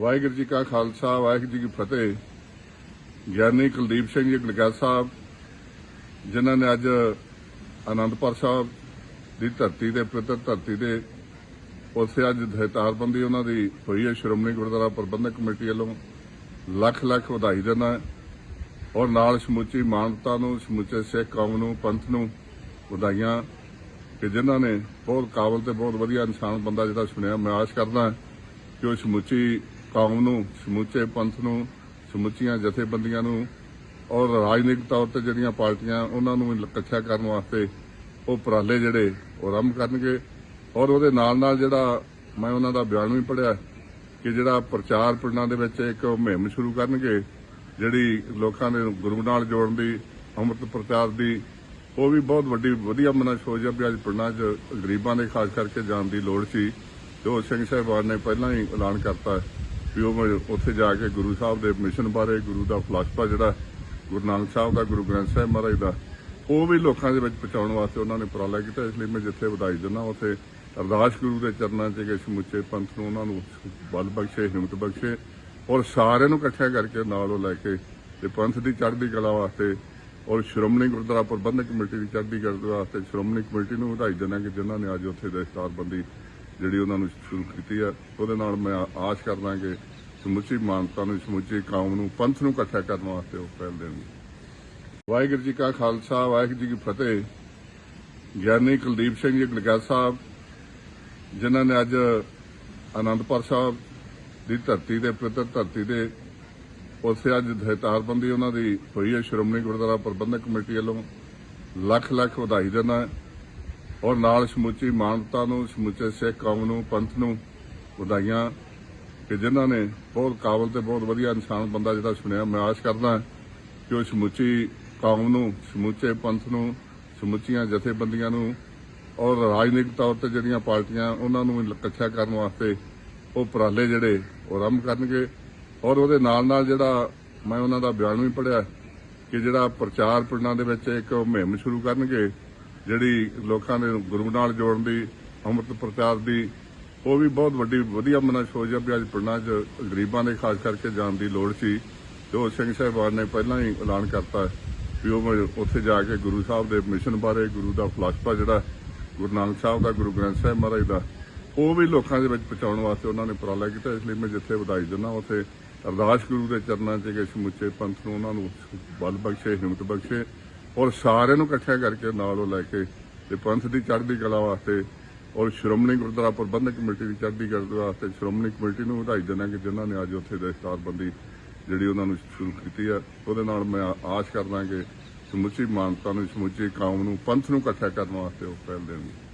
ਵਾਹਿਗੁਰੂ ਜੀ ਕਾ ਖਾਲਸਾ, ਵਾਹਿਗੁਰੂ ਜੀ ਕੀ ਫਤਿਹ। ਗਿਆਨੀ ਕੁਲਦੀਪ ਸਿੰਘ ਜੀ ਗਲਗਾ ਸਾਹਿਬ, ਜਿਨ੍ਹਾਂ ਨੇ ਅੱਜ ਆਨੰਦਪੁਰ ਸਾਹਿਬ ਦੀ ਧਰਤੀ ਤੇ, ਪਵਿੱਤਰ ਧਰਤੀ ਤੇ ਉਸੇ ਅੱਜ ਧਿਤਾਰਬੰਦੀ ਉਹਨਾਂ ਦੀ ਹੋਈ ਹੈ। ਸ਼੍ਰੋਮਣੀ ਗੁਰਦੁਆਰਾ ਪ੍ਰਬੰਧਕ ਕਮੇਟੀ ਵੱਲੋਂ ਲੱਖ ਲੱਖ ਵਧਾਈ ਦਿੰਦਾ ਔਰ ਨਾਲ ਸਮੁੱਚੀ ਮਾਨਵਤਾ ਨੂੰ, ਸਮੁੱਚੇ ਸਿੱਖ ਕੌਮ ਨੂੰ, ਪੰਥ ਨੂੰ ਵਧਾਈਆਂ ਕਿ ਜਿਨ੍ਹਾਂ ਨੇ ਬਹੁਤ ਕਾਬਲ ਤੇ ਬਹੁਤ ਵਧੀਆ ਇਨਸਾਨ ਬੰਦਾ ਜਿਹੜਾ ਸੁਣਿਆ, ਮੈਂ ਆਸ ਕਰਦਾ ਕਿ ਉਹ ਸਮੁੱਚੀ ਕੌਮ ਨੂੰ, ਸਮੁੱਚੇ ਪੰਥ ਨੂੰ, ਸਮੁੱਚੀਆਂ ਜਥੇਬੰਦੀਆਂ ਨੂੰ ਔਰ ਰਾਜਨੀਤਿਕ ਤੌਰ ਤੇ ਜਿਹੜੀਆਂ ਪਾਰਟੀਆਂ ਉਹਨਾਂ ਨੂੰ ਵੀ ਕਰਨ ਵਾਸਤੇ ਉਹ ਉਪਰਾਲੇ ਜਿਹੜੇ ਉਹ ਆਰੰਭ ਕਰਨਗੇ ਔਰ ਉਹਦੇ ਨਾਲ ਨਾਲ ਜਿਹੜਾ ਮੈਂ ਉਹਨਾਂ ਦਾ ਬਿਆਨ ਵੀ ਪੜਿਆ ਕਿ ਜਿਹੜਾ ਪ੍ਰਚਾਰ ਪਿੰਡਾਂ ਦੇ ਵਿੱਚ ਇੱਕ ਮੁਹਿੰਮ ਸ਼ੁਰੂ ਕਰਨਗੇ, ਜਿਹੜੀ ਲੋਕਾਂ ਦੇ ਗੁਰੂ ਨਾਲ ਜੋੜਨ ਦੀ, ਅੰਮ੍ਰਿਤ ਪ੍ਰਚਾਰ ਦੀ, ਉਹ ਵੀ ਬਹੁਤ ਵੱਡੀ, ਵਧੀਆ ਮਨਾ ਸੋਚ ਆ ਵੀ ਅੱਜ ਪਿੰਡਾਂ 'ਚ ਗਰੀਬਾਂ ਦੇ ਖਾਸ ਕਰਕੇ ਜਾਣ ਦੀ ਲੋੜ ਸੀ ਜੋ ਸਿੰਘ ਸਾਹਿਬਾਨ ਨੇ ਪਹਿਲਾਂ ਹੀ ਐਲਾਨ ਕਰਤਾ ਵੀ ਉਹ ਉੱਥੇ ਜਾ ਕੇ ਗੁਰੂ ਸਾਹਿਬ ਦੇ ਮਿਸ਼ਨ ਬਾਰੇ, ਗੁਰੂ ਦਾ ਫਲਸਫਾ ਜਿਹੜਾ, ਗੁਰੂ ਨਾਨਕ ਸਾਹਿਬ ਦਾ, ਗੁਰੂ ਗ੍ਰੰਥ ਸਾਹਿਬ ਮਹਾਰਾਜ ਦਾ, ਉਹ ਵੀ ਲੋਕਾਂ ਦੇ ਵਿੱਚ ਪਹੁੰਚਾਉਣ ਵਾਸਤੇ ਉਹਨਾਂ ਨੇ ਉਪਰਾਲਾ ਕੀਤਾ। ਇਸ ਲਈ ਮੈਂ ਜਿੱਥੇ ਵਧਾਈ ਦਿੰਦਾ ਉੱਥੇ ਅਰਦਾਸ ਗੁਰੂ ਦੇ ਚਰਨਾਂ 'ਚ ਕਿ ਸਮੁੱਚੇ ਪੰਥ ਨੂੰ ਉਹਨਾਂ ਨੂੰ ਬਲ ਬਖਸ਼ੇ, ਹਿੰਮਤ ਬਖਸ਼ੇ ਔਰ ਸਾਰਿਆਂ ਨੂੰ ਇਕੱਠਿਆ ਕਰਕੇ ਨਾਲ ਉਹ ਲੈ ਕੇ ਤੇ ਪੰਥ ਦੀ ਚੜ੍ਹਦੀ ਕਲਾ ਵਾਸਤੇ ਔਰ ਸ਼੍ਰੋਮਣੀ ਗੁਰਦੁਆਰਾ ਪ੍ਰਬੰਧਕ ਕਮੇਟੀ ਦੀ ਚੜ੍ਹਦੀ ਕਲਾ ਵਾਸਤੇ ਸ਼੍ਰੋਮਣੀ ਕਮੇਟੀ ਨੂੰ ਵਧਾਈ ਦਿੰਦਾ ਕਿ ਜਿਨ੍ਹਾਂ ਨੇ ਅੱਜ ਉੱਥੇ ਦਸਤਾਰਬੰਦੀ ਜਿਹੜੀ ਉਹਨਾਂ ਨੂੰ ਸ਼ੁਰੂ ਕੀਤੀ ਆ, ਉਹਦੇ ਨਾਲ ਮੈਂ ਆਸ ਕਰਦਾ ਕਿ ਸਮੁੱਚੀ ਮਾਨਵਤਾ ਨੂੰ, ਸਮੁੱਚੀ ਕੌਮ ਨੂੰ, ਪੰਥ ਨੂੰ ਇਕੱਠਾ ਕਰਨ ਵਾਸਤੇ ਉਹ ਪਹਿਲ ਦੇਣਗੇ। ਵਾਹਿਗੁਰੂ ਜੀ ਕਾ ਖਾਲਸਾ, ਵਾਹਿਗੁਰੂ ਜੀ ਕੀ ਫਤਿਹ। ਗਿਆਨੀ ਕੁਲਦੀਪ ਸਿੰਘ ਜੀ ਗਲਗਾ ਸਾਹਿਬ, ਜਿਨ੍ਹਾਂ ਨੇ ਅੱਜ ਆਨੰਦਪੁਰ ਸਾਹਿਬ ਦੀ ਧਰਤੀ ਤੇ, ਪਵਿੱਤਰ ਧਰਤੀ ਤੇ ਉਸੇ ਅੱਜ ਦਹਿਤਾਰਬੰਦੀ ਉਹਨਾਂ ਦੀ ਹੋਈ ਹੈ। ਸ਼੍ਰੋਮਣੀ ਗੁਰਦੁਆਰਾ ਪ੍ਰਬੰਧਕ ਕਮੇਟੀ ਵੱਲੋਂ ਲੱਖ ਲੱਖ ਵਧਾਈ ਦਿੰਦਾ ਔਰ ਨਾਲ ਸਮੁੱਚੀ ਮਾਨਵਤਾ ਨੂੰ, ਸਮੁੱਚੇ ਸਿੱਖ ਕੌਮ ਨੂੰ, ਪੰਥ ਨੂੰ ਵਧਾਈਆਂ ਕਿ ਜਿਨ੍ਹਾਂ ਨੇ ਬਹੁਤ ਕਾਬਲ ਤੇ ਬਹੁਤ ਵਧੀਆ ਇਨਸਾਨ ਬੰਦਾ ਜਿਹੜਾ ਸੁਣਿਆ, ਮੈਂ ਆਸ ਕਰਦਾ ਕਿ ਉਹ ਸਮੁੱਚੀ ਕੌਮ ਨੂੰ, ਸਮੁੱਚੇ ਪੰਥ ਨੂੰ, ਸਮੁੱਚੀਆਂ ਜਥੇਬੰਦੀਆਂ ਨੂੰ ਔਰ ਰਾਜਨੀਤਿਕ ਤੌਰ ਤੇ ਜਿਹੜੀਆਂ ਪਾਰਟੀਆਂ ਉਹਨਾਂ ਨੂੰ ਇਕੱਠਾ ਕਰਨ ਵਾਸਤੇ ਉਹ ਉਪਰਾਲੇ ਜਿਹੜੇ ਉਹ ਆਰੰਭ ਕਰਨਗੇ। ਔਰ ਉਹਦੇ ਨਾਲ ਨਾਲ ਜਿਹੜਾ ਮੈਂ ਉਹਨਾਂ ਦਾ ਬਿਆਨ ਵੀ ਪੜਿਆ ਕਿ ਜਿਹੜਾ ਪ੍ਰਚਾਰ ਪਿੰਡਾਂ ਦੇ ਵਿੱਚ ਇੱਕ ਮੁਹਿੰਮ ਸ਼ੁਰੂ ਕਰਨਗੇ ਜਿਹੜੀ ਲੋਕਾਂ ਨੇ ਗੁਰੂ ਨਾਲ ਜੋੜਨ ਦੀ, ਅੰਮ੍ਰਿਤ ਪ੍ਰਚਾਰ ਦੀ, ਉਹ ਵੀ ਬਹੁਤ ਵੱਡੀ, ਵਧੀਆ ਮਨਾ ਸੋਚ ਆ ਵੀ ਅੱਜ ਪਿੰਡਾਂ 'ਚ ਗਰੀਬਾਂ ਦੇ ਖਾਸ ਕਰਕੇ ਜਾਣ ਦੀ ਲੋੜ ਸੀ। ਤੇ ਉਹ ਸਿੰਘ ਸਾਹਿਬਾਨ ਨੇ ਪਹਿਲਾਂ ਹੀ ਐਲਾਨ ਕਰਤਾ ਵੀ ਉਹ ਉੱਥੇ ਜਾ ਕੇ ਗੁਰੂ ਸਾਹਿਬ ਦੇ ਮਿਸ਼ਨ ਬਾਰੇ, ਗੁਰੂ ਦਾ ਫਲਸਫਾ ਜਿਹੜਾ, ਗੁਰੂ ਨਾਨਕ ਸਾਹਿਬ ਦਾ, ਗੁਰੂ ਗ੍ਰੰਥ ਸਾਹਿਬ ਮਹਾਰਾਜ ਦਾ, ਉਹ ਵੀ ਲੋਕਾਂ ਦੇ ਵਿੱਚ ਪਹੁੰਚਾਉਣ ਵਾਸਤੇ ਉਹਨਾਂ ਨੇ ਉਪਰਾਲਾ ਕੀਤਾ। ਇਸ ਲਈ ਮੈਂ ਜਿੱਥੇ ਵਧਾਈ ਦਿੰਦਾ ਉੱਥੇ ਅਰਦਾਸ ਗੁਰੂ ਦੇ ਚਰਨਾਂ 'ਚ ਕਿ ਸਮੁੱਚੇ ਪੰਥ ਨੂੰ ਉਹਨਾਂ ਨੂੰ ਬਲ ਬਖਸ਼ੇ, ਹਿੰਮਤ ਬਖਸ਼ੇ। ਔਰ ਸਾਰਿਆਂ ਨੂੰ ਇਕੱਠਿਆ ਕਰਕੇ ਨਾਲ ਉਹ ਲੈ ਕੇ ਤੇ ਪੰਥ ਦੀ ਚੜ੍ਹਦੀ ਕਲਾ ਵਾਸਤੇ ਔਰ ਸ਼੍ਰੋਮਣੀ ਗੁਰਦੁਆਰਾ ਪ੍ਰਬੰਧਕ ਕਮੇਟੀ ਦੀ ਚੜ੍ਹਦੀ ਕਲਾ ਵਾਸਤੇ ਸ਼੍ਰੋਮਣੀ ਕਮੇਟੀ ਨੂੰ ਵਧਾਈ ਦਿੰਦਾ ਕਿ ਜਿਨ੍ਹਾਂ ਨੇ ਅੱਜ ਉੱਥੇ ਦਸਤਾਰਬੰਦੀ ਜਿਹੜੀ ਉਹਨਾਂ ਨੂੰ ਸ਼ੁਰੂ ਕੀਤੀ ਆ ਉਹਦੇ ਨਾਲ ਮੈਂ ਆਸ ਕਰਦਾ ਕਿ ਸਮੁੱਚੀ ਮਾਨਤਾ ਨੂੰ, ਸਮੁੱਚੀ ਕੌਮ ਨੂੰ ਪੰਥ ਨੂੰ ਇਕੱਠਾ ਕਰਨ ਵਾਸਤੇ ਉਹ ਪਹਿਲ ਦੇਣਗੇ।